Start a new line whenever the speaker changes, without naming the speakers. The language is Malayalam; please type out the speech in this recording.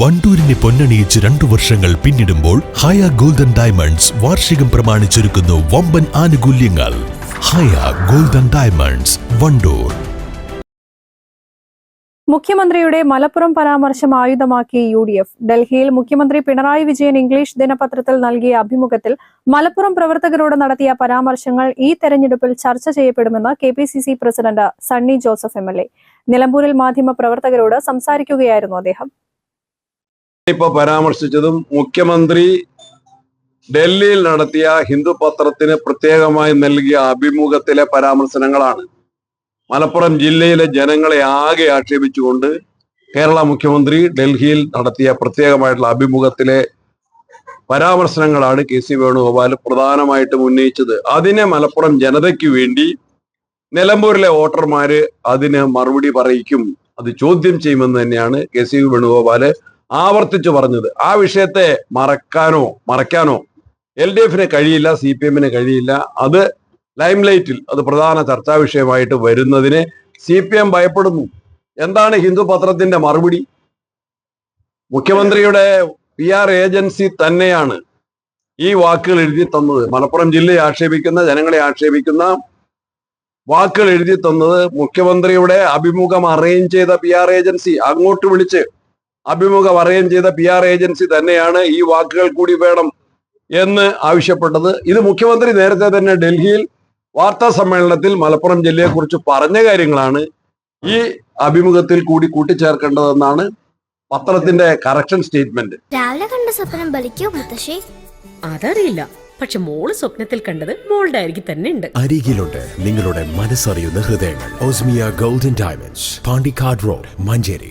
വണ്ടൂരിനെ പൊന്നണിയിച്ച് രണ്ടു വർഷങ്ങൾ പിന്നിടുമ്പോൾ ഹയ ഗോൾഡൻ ഡയമണ്ട്സ് വാർഷികം പ്രമാണിച്ചൊരുക്കുന്നു വമ്പൻ ആനുകൂല്യങ്ങൾ ഹയ ഗോൾഡൻ ഡയമണ്ട്സ് വണ്ടൂർ
മുഖ്യമന്ത്രിയുടെ മലപ്പുറം പരാമർശം ആയുധമാക്കി യു ഡി എഫ് ഡൽഹിയിൽ മുഖ്യമന്ത്രി പിണറായി വിജയൻ ഇംഗ്ലീഷ് ദിനപത്രത്തിൽ നൽകിയ അഭിമുഖത്തിൽ മലപ്പുറം പ്രവർത്തകരോട് നടത്തിയ പരാമർശങ്ങൾ ഈ തെരഞ്ഞെടുപ്പിൽ ചർച്ച ചെയ്യപ്പെടുമെന്ന് K president Sunny Joseph M നിലമ്പൂരിൽ മാധ്യമ പ്രവർത്തകരോട് സംസാരിക്കുകയായിരുന്നു അദ്ദേഹം
ഇപ്പൊ പരാമർശിച്ചതും മുഖ്യമന്ത്രി ഡൽഹിയിൽ നടത്തിയ ഹിന്ദു പത്രത്തിന് പ്രത്യേകമായി നൽകിയ അഭിമുഖത്തിലെ പരാമർശനങ്ങളാണ് മലപ്പുറം ജില്ലയിലെ ജനങ്ങളെ ആകെ ആക്ഷേപിച്ചുകൊണ്ട് കേരള മുഖ്യമന്ത്രി ഡൽഹിയിൽ നടത്തിയ പ്രത്യേകമായിട്ടുള്ള അഭിമുഖത്തിലെ പരാമർശനങ്ങളാണ് കെ സി വേണുഗോപാൽ പ്രധാനമായിട്ടും ഉന്നയിച്ചത് അതിനെ മലപ്പുറം ജനതയ്ക്ക് വേണ്ടി നിലമ്പൂരിലെ വോട്ടർമാര് അതിന് മറുപടി പറയിക്കും അത് ചോദ്യം ചെയ്യുമെന്ന് തന്നെയാണ് കെ സി വേണുഗോപാല് ആവർത്തിച്ചു പറഞ്ഞത് ആ വിഷയത്തെ മറക്കാനോ മറയ്ക്കാനോ എൽ ഡി എഫിന് കഴിയില്ല സി പി എമ്മിന് കഴിയില്ല അത് ലൈംലൈറ്റിൽ അത് പ്രധാന ചർച്ചാ വിഷയമായിട്ട് വരുന്നതിന് സി പി എം ഭയപ്പെടുന്നു എന്താണ് ഹിന്ദു പത്രത്തിന്റെ മറുപടി മുഖ്യമന്ത്രിയുടെ പി ആർ ഏജൻസി തന്നെയാണ് ഈ വാക്കുകൾ എഴുതി തന്നത് മലപ്പുറം ജില്ലയെ ആക്ഷേപിക്കുന്ന ജനങ്ങളെ ആക്ഷേപിക്കുന്ന വാക്കുകൾ എഴുതി തന്നത് മുഖ്യമന്ത്രിയുടെ അഭിമുഖം അറേഞ്ച് ചെയ്ത പി ആർ ഏജൻസി അങ്ങോട്ട് വിളിച്ച് അഭിമുഖ പറയുകയും ചെയ്ത പി ആർ ഏജൻസി തന്നെയാണ് ഈ വാക്കുകൾ കൂടി വേണം എന്ന് ആവശ്യപ്പെട്ടത് ഇത് മുഖ്യമന്ത്രി നേരത്തെ തന്നെ ഡൽഹിയിൽ വാർത്താ സമ്മേളനത്തിൽ മലപ്പുറം ജില്ലയെക്കുറിച്ച് പറഞ്ഞ കാര്യങ്ങളാണ് ഈ അഭിമുഖത്തിൽ കൂടി കൂട്ടിച്ചേർക്കേണ്ടതെന്നാണ് പത്രത്തിന്റെ കറക്ഷൻ സ്റ്റേറ്റ്മെന്റ്
രാവിലെ കണ്ട സ്വപ്നം ബലിക്കോ അതറിയില്ല പക്ഷെ മോള് സ്വപ്നത്തിൽ കണ്ടത് മോളുടെ അരികിൽ തന്നെ ഉണ്ട്
അരികിലുണ്ട് നിങ്ങളുടെ മനസ്സറിയുന്ന ഹൃദയങ്ങൾ Osmia golden diamonds Pandikkad road Manjeri